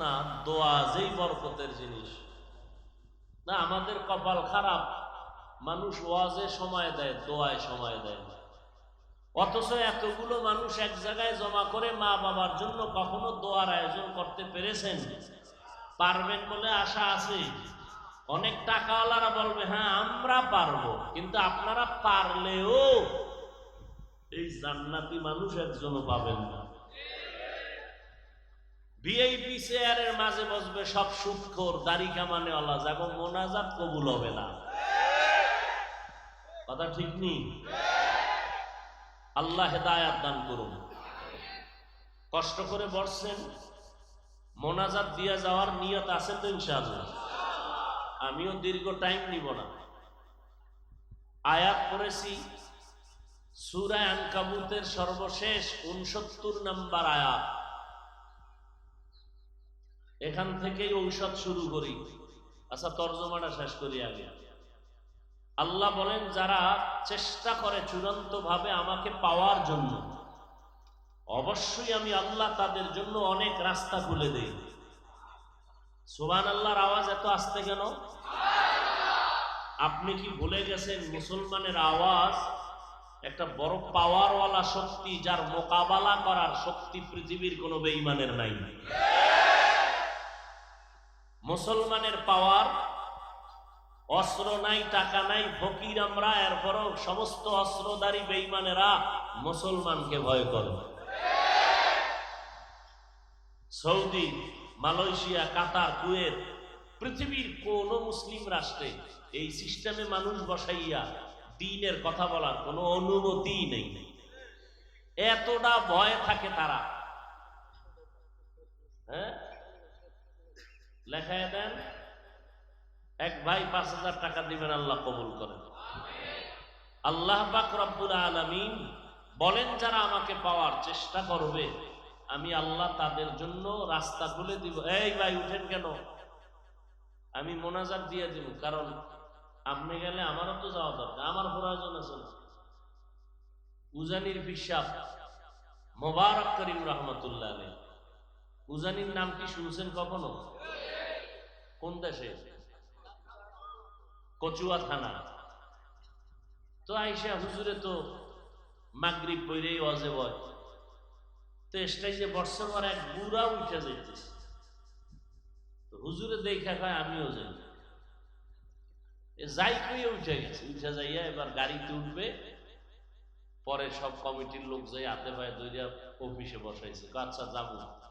না, দোয়া যেই বরকতের জিনিস। না, আমাদের কপাল খারাপ, মানুষ ওয়াজে সময় দেয়, দোয়ায় সময় দেয় অথচ এতগুলো মানুষ এক জায়গায় জমা করে মা বাবার জন্য কখনো দোয়ার আয়োজন করতে পেরেছেন? পারবেন বলে আশা আছে। অনেক টাকাওয়ালারা বলবে হ্যাঁ আমরা পারব। কিন্তু আপনারা পারলেও এই জান্নাতি মানুষ একজনও পাবেন না। ভিআইপি চেয়ারের মাঝে বসবে সব সুৎখোর, দাড়ি কামানে ওলা যাগো মোনাজাত কবুল হবে না। কথা ঠিক নেই? আল্লাহ হেদায়াত দান করুন। কষ্ট করে বসছেন, মোনাজাত দিয়ে যাওয়ার নিয়ত আছে তো ইনশাআল্লাহ? আমিও দীর্ঘ টাইম নিব না। আয়াত পড়েছি সুরায় আনকাবুতের সর্বশেষ উনসত্তর নাম্বার আয়াত। এখান থেকেই ঔষধ শুরু করি। আচ্ছা তর্জমাটা শেষ করি আগে আল্লাহ বলেন, যারা চেষ্টা করে চূড়ান্ত ভাবে আমাকে পাওয়ার জন্য, অবশ্যই আমি আল্লাহ তাদের জন্য অনেক রাস্তা খুলে দেই। সোবান আল্লাহর আওয়াজ এত আসতে কেন? আপনি কি ভুলে গেছেন, মুসলমানের আওয়াজ? একটা বড় পাওয়ারওয়ালা শক্তি, যার মোকাবেলা করার শক্তি পৃথিবীর কোনো বেইমানের নাই। মুসলমানের পাওয়ার, অস্ত্র নাই, টাকা নাই, ফকির আমরা, এরপরও সমস্ত অস্ত্রধারী বেঈমানেরা মুসলমানকে ভয় করে সৌদি, মালয়েশিয়া, কাতার, কুয়েত, পৃথিবীর কোন মুসলিম রাষ্ট্রে এই সিস্টেমে মানুষ বসাইয়া দিনের কথা বলার কোনো অনুমতি নেই। এতটা ভয় থাকে তারা। হ্যাঁ? লেখায় দেন, এক ভাই পাঁচ হাজার টাকা দিবেন, আল্লাহ কবুল করেন। আল্লাহ পাক আলামিন বলেন, যারা আমাকে পাওয়ার চেষ্টা করবে, আমি আল্লাহ তাদের জন্য রাস্তা খুলে দিব। এই ভাই, উঠেন কেন? আমি মোনাজাত দিয়ে দিব, কারণ আপনি গেলে আমারও তো যাওয়া দরকার, আমার প্রয়োজন আছে উজানির বিশ্বাস মোবারক করিম রহমতুল্লাহ উজানির নাম কি শুনছেন কখনো? কোন দেশে? কচুয়া থানা। তো আইসা হুজুরে তো মাগরিব বইরেই অজে বয়। তো স্টেজে বর্ষর পর এক বুড়া উঠে যাইতেছে। হুজুরে দেখা খায় আমিও যাই। যাই কইয়ে উঠে গেছে। উঠে যাইয়া এবার গাড়িতে উঠবে। পরে সব কমিটির লোক যাই হাতে পায়ে দইরা অফিসে বসাইছে। আচ্ছা যাব।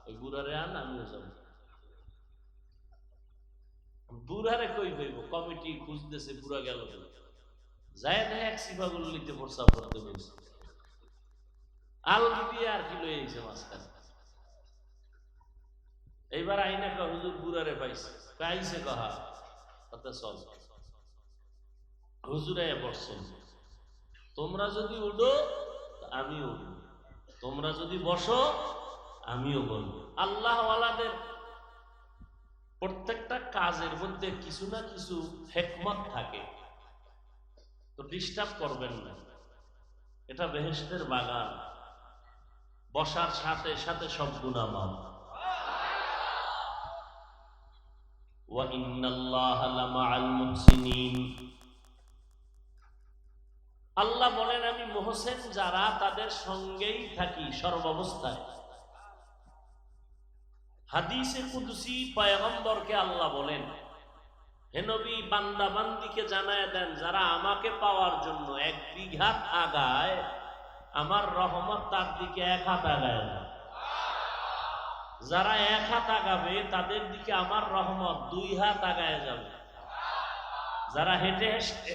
ওই বুড়ারে আন, আমিও যাব। বুড়ারে কই কইব? কমিটি খুঁজতেছে, বুড়া গেল। যায় এক সিফাগুলো নিতে প্রস্তাব করতে আর কি লয়ে আইছে মাঝখানে? এইবার আইনা কা হুজুর পাইছে। পাইছে কহা? চল। হুজুরে বসছেন তোমরা যদি উঠো আমি উঠব তোমরা যদি বসো, আমিও বলব। আল্লাহওয়ালাদের প্রত্যেকটা কাজের মধ্যে কিছু না কিছু হেকমত থাকে। তো ডিস্টার্ব করবেন না। এটা বেহেস্তের বাগান। বসার সাথে সাথে সব গুণা আল্লাহ বলেন, আমি মোহসেন যারা, তাদের সঙ্গেই থাকি সর্বাবস্থায়। হাদিসে কুদসি পয়গম্বরকে আল্লাহ বলেন, হে নবী বান্দা বান্দিকে জানায় দেন, যারা আমাকে পাওয়ার জন্য এক বিঘাত আগায়, আমার রহমত তার দিকে এক হাত আগায় না যারা এক হাত আগাবে, তাদের দিকে আমার রহমত দুই হাত আগায় যাবে। যারা হেঁটে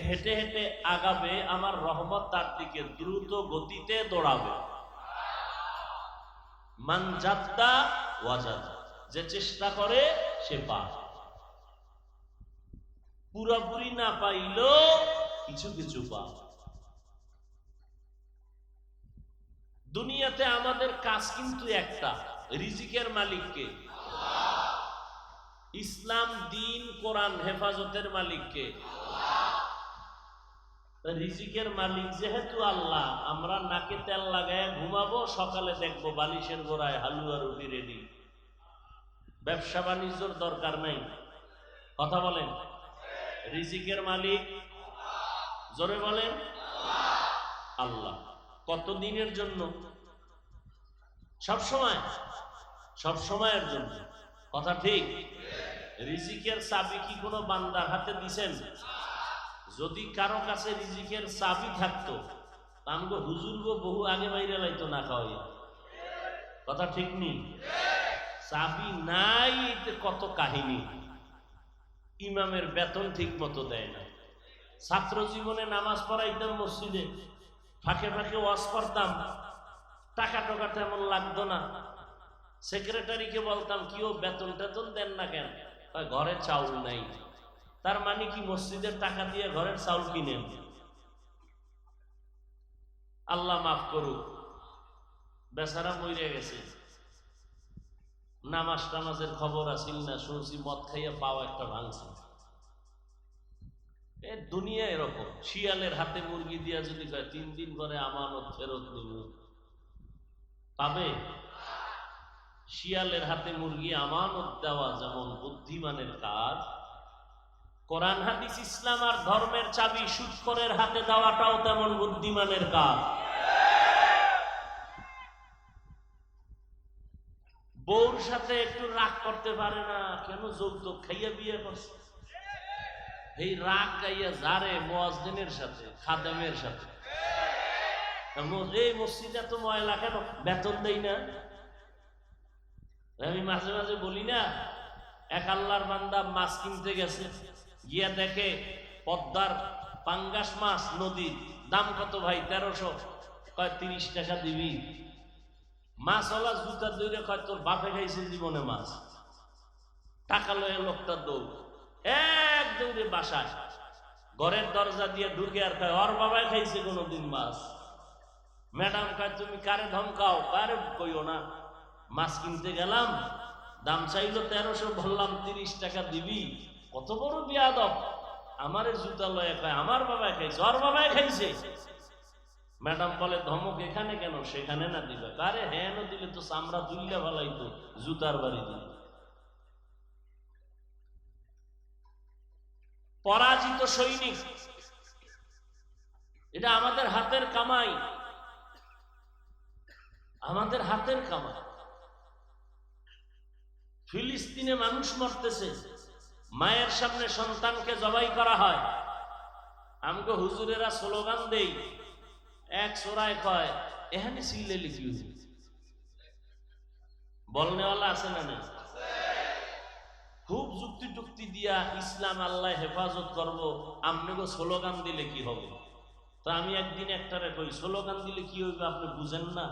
হেঁটে হেঁটে আগাবে, আমার রহমত তার দিকে দ্রুত গতিতে দৌড়াবে। মান যাত্রা ওয়াজাদ যে চেষ্টা করে, সে পায়। পুরোপুরি না পাইলেও কিছু কিছু পায়। দুনিয়াতে আমাদের কাজ কিন্তু একটা, রিজিকের মালিককে। ইসলাম, দিন, কোরআন, হেফাজতের মালিককে। রিজিকের মালিক যেহেতু আল্লাহ, আমরা নাকে তেল লাগায় ঘুমাবো, সকালে দেখব বালিশের গোড়ায় হালুয়া রুটি রেডি ব্যবসা বাণিজ্যর দরকার নাই। কথা বলেন। রিজিকের মালিক জোরে বলেন। আল্লাহ। কত দিনের জন্য? সব সময় সব সময়ের জন্য। কথা ঠিক? রিজিকের চাবি কি কোনো বান্দার হাতে দিছেন? যদি কারও কাছে রিজিকের চাবি থাকতো আমগো হুজুরগো বহু আগে বাইরে লাইতো না খাওয়াইয়া। কথা ঠিক নেই চাবি নাই কত কাহিনী। ইমামের বেতন ঠিক মতো দেয় না। ছাত্র জীবনে নামাজ পড়াইতাম মসজিদে, ফাঁকে ফাঁকে ওয়াজ করতাম। টাকা টাকা তেমন লাগতো না। সেক্রেটারিকে বলতাম, কি ও, বেতন টেতন দেন না কেন? ঘরে চাউল নাই। তার মানে কি মসজিদের টাকা দিয়ে ঘরের চাউল কিনেন? আল্লাহ মাফ করুক। বেচারা মরে গেছে। নামাজ টামাজের খবর আসিল না, শুনছি মদ খাইয়া পাও একটা ভাঙছে। এ দুনিয়া এরকম। শিয়ালের হাতে মুরগি দিয়া যদি কয়, তিন দিন পরে আমানত ফেরত নিব পাবে শিয়ালের হাতে মুরগি আমানত দেওয়া যেমন বুদ্ধিমানের কাজ, কোরআন, হাদিস, ইসলাম আর ধর্মের চাবি সুৎকরের হাতে দেওয়াটাও তেমন বুদ্ধিমানের কাজ। বউর সাথে একটু রাগ করতে পারে না, কেন যৌতুক খাইয়া বিয়ে করছে? এই রাগ গাইয়া যারে মোয়াজদিনের সাথে, খাদামের সাথে। এই মসজিদে তো ময়লা কেন? বেতন দেই না। আমি মাঝে মাঝে বলি না, এক আল্লাহর বান্দা মাছ কিনতে গেছে, গিয়া দেখে পদ্মার পাঙ্গাস মাছ নদীর দাম কত ভাই? তেরোশো। কয়, তিরিশ টাকা দিবি? মাছওয়ালা জুতা দৌড়ে কয়, তোর বাপে খাইছে জীবনে মাছ? টাকা লয়ে লোকটা দৌড়। এক দৌড়ে বাসায়। ঘরের দরজা দিয়ে ঢুকে আর কয়, ওর বাবাই খাইছে কোনোদিন মাছ? ম্যাডাম কয়, তুমি কারে ধমকাও? কারে কইও না। মাছ কিনতে গেলাম। দাম চাইলো তেরোশো, বললাম তিরিশ টাকা দিবি। কত বড় বিয়াদব। আমারে জুতা লয়ে কয়, আমার বাবাই খাইছে, ওর বাবাই খাইছে। ম্যাডাম বলে, ধমক এখানে কেন? সেখানে না দিবে। কারে হ্যাঁ দিলে তো চামড়া দুইটা ভালাইতো জুতার বাড়ি দিলে পরাজিত সৈনিক, এটা আমাদের হাতের কামাই। আমাদের হাতের কামাই। ফিলিস্তিনে মানুষ মরতেছে, মায়ের সামনে সন্তানকে জবাই করা হয়। আমাকে হুজুরেরা স্লোগান দেই এক সোরায় কয়, এখানে সিলে লিখি বলনেওয়ালা আছে না না খুব যুক্তি টুক্তি দিয়া ইসলাম আল্লাহ হেফাজত করব আপনাকে স্লোগান দিলে কি হবে? তো আমি একদিন একটারে কই, স্লোগান দিলে কি হইবে আপনি বুঝেন না?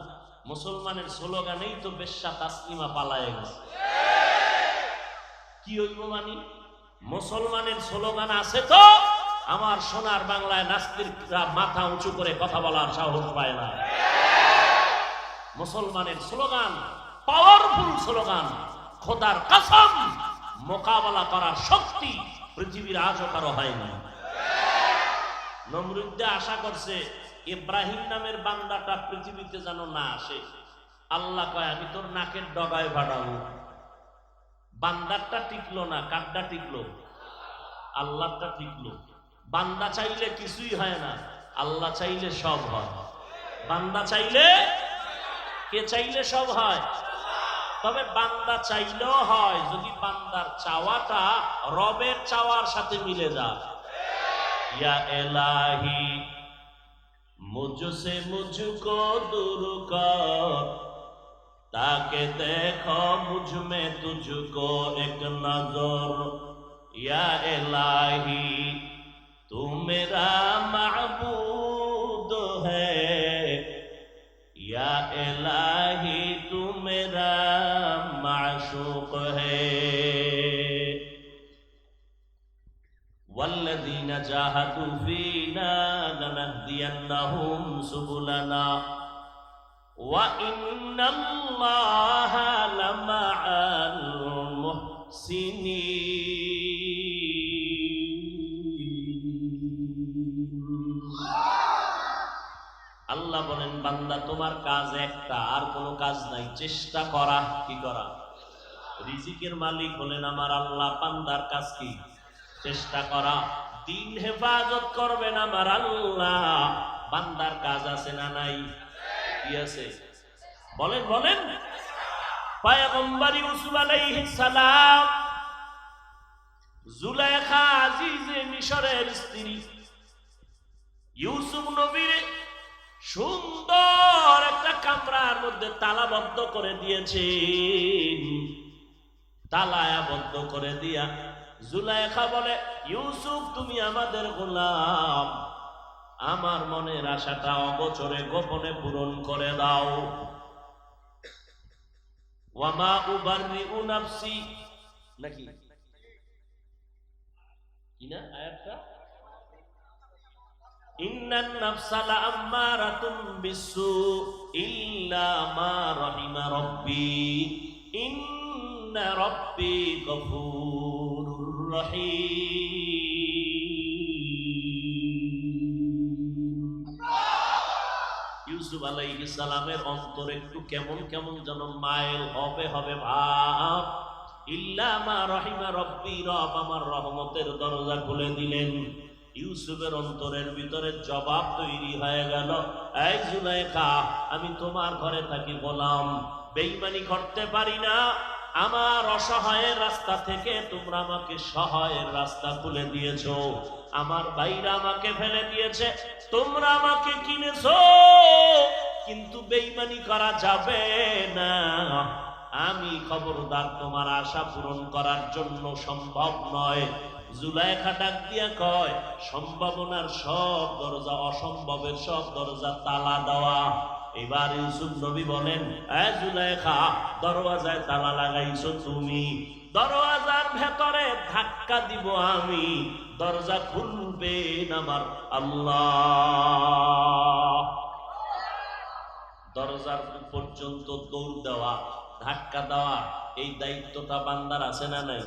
মুসলমানের স্লোগানেই তো বেশ্যা তাসলিমা পালায় গেছে। কি হইব মানি? মুসলমানের স্লোগান আছে তো? আমার সোনার বাংলায় নাস্তিকরা মাথা উঁচু করে কথা বলার সাহস পায় না। মুসলমানের স্লোগান পাওয়ারফুল স্লোগান, খোদার কসম, মোকাবেলা করার শক্তি পৃথিবীর আজও কারও হয় হয়নি নমরুদ্দে আশা করছে, ইব্রাহিম নামের বান্দাটা পৃথিবীতে যেন না আসে। আল্লাহ কয়, আমি তোর নাকের ডগায় ভাড়াবো বান্দারটা টিকলো না কাঠটা টিকলো? আল্লাহটা টিকলো। বান্দা চাইলে কিছুই হয় না, আল্লাহ চাইলে সব হয়। বান্দা চাইলে কে চাইলে সব হয়? তবে বান্দা চাইলেও হয়, যদি বান্দার চাওয়াটা রবের চাওয়ার সাথে মিলে যায়। ইয়া এলাহি মুঝসে মুঝকো দূর কর। তাকে দেখো মুঝ মে এক নজর। ইয়া এলাহি তুমরা মাবুদ হ্যা এলাহি তুমরা মাশুক والذين جاهدوا فينا لنهدينهم سبلنا وإن الله لمع المحسنين বান্দা, তোমার কাজ একটা, আর কোনো কাজ নাই। চেষ্টা করা, কি করা? রিজিকের মালিক হলেন আমার আল্লাহ পান্দার কাজ কি? চেষ্টা করা। দিন হেফাজত করবেন আমার আল্লাহ। বান্দার কাজ আছে না নাই? কি আছে? বলেন বলেন। স্ত্রী। ইউসুফ নবীর সুন্দর একটা কামরার মধ্যে তালাবদ্ধ করে দিয়েছেন। তালায়াবদ্ধ করে দিয়া জুলাইখা বলে, ইউসুফ, তুমি আমাদের গোলাম। আমার মনের আশাটা অগোচরে গোপনে পূরণ করে দাও। ওয়ামা উবাররিউ নাফসি। নাকি? কি না আয়াতটা? ইন্নান নাফসা লাআম্মারাতুম বিসসু ইল্লা মা রাহিমা রাব্বি। ইন্না রাব্বি গফুরুর রহিম। ইউসুফ আলাইহিস সালামের অন্তর একটু কেমন কেমন যেন মাইল হবে হবে ভাব। ইল্লা মা রহিমা রব্বি, রব আমার রহমতের দরজা খুলে দিলেন। ইউসুফের অন্তরের ভিতরে জবাব তৈরি হয়ে গেল। এই জুলাইখা, আমি তোমার ঘরে থাকি বললাম বেইমানি করতে পারি না। আমার অসহায়ের রাস্তা থেকে তোমরা আমাকে সহায়ের রাস্তা খুলে দিয়েছ। আমার ভাইরা আমাকে ফেলে দিয়েছে। তোমরা আমাকে কিনেছো। কিন্তু বেইমানি করা যাবে না। আমি খবরদার, তোমার আশা পূরণ করার জন্য সম্ভব নয়। জুলাইখা ডাক দিয়া কয়, সম্ভাবনার সব দরজা, অসম্ভবের সব দরজা তালা দেওয়া। এবার ইউসুফ নবী বলেন, এ জুলাইখা, দরওয়াজায় তালা লাগাইছো তুমি। দরওয়াজার ভেতরে ধাক্কা দিব আমি। দরজা খুলবেন আমার আল্লাহ। দরজার পর্যন্ত দৌড় দেওয়া, ধাক্কা দেওয়া, এই দায়িত্বটা বান্দার আছে না নাই?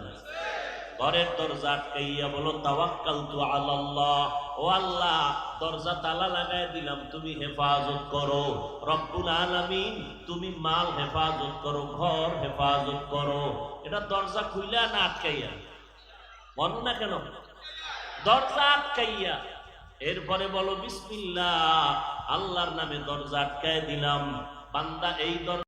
ঘরের দরজা আটকাইয়া বলো তাওয়াক্কাল তু আল্লাহ ও আল্লাহ, দরজা তালা লাগাই দিলাম, তুমি হেফাজত করো। রব্বুল আলামিন, তুমি মাল হেফাজত করো, ঘর হেফাজত করো। এটা দরজা খুইলা না আটকাইয়া? বল না কেন? দরজা আটকাইয়া। এরপরে বলো, বিসমিল্লাহ, আল্লাহর নামে দরজা আটকায় দিলাম। বান্দা এই দরজা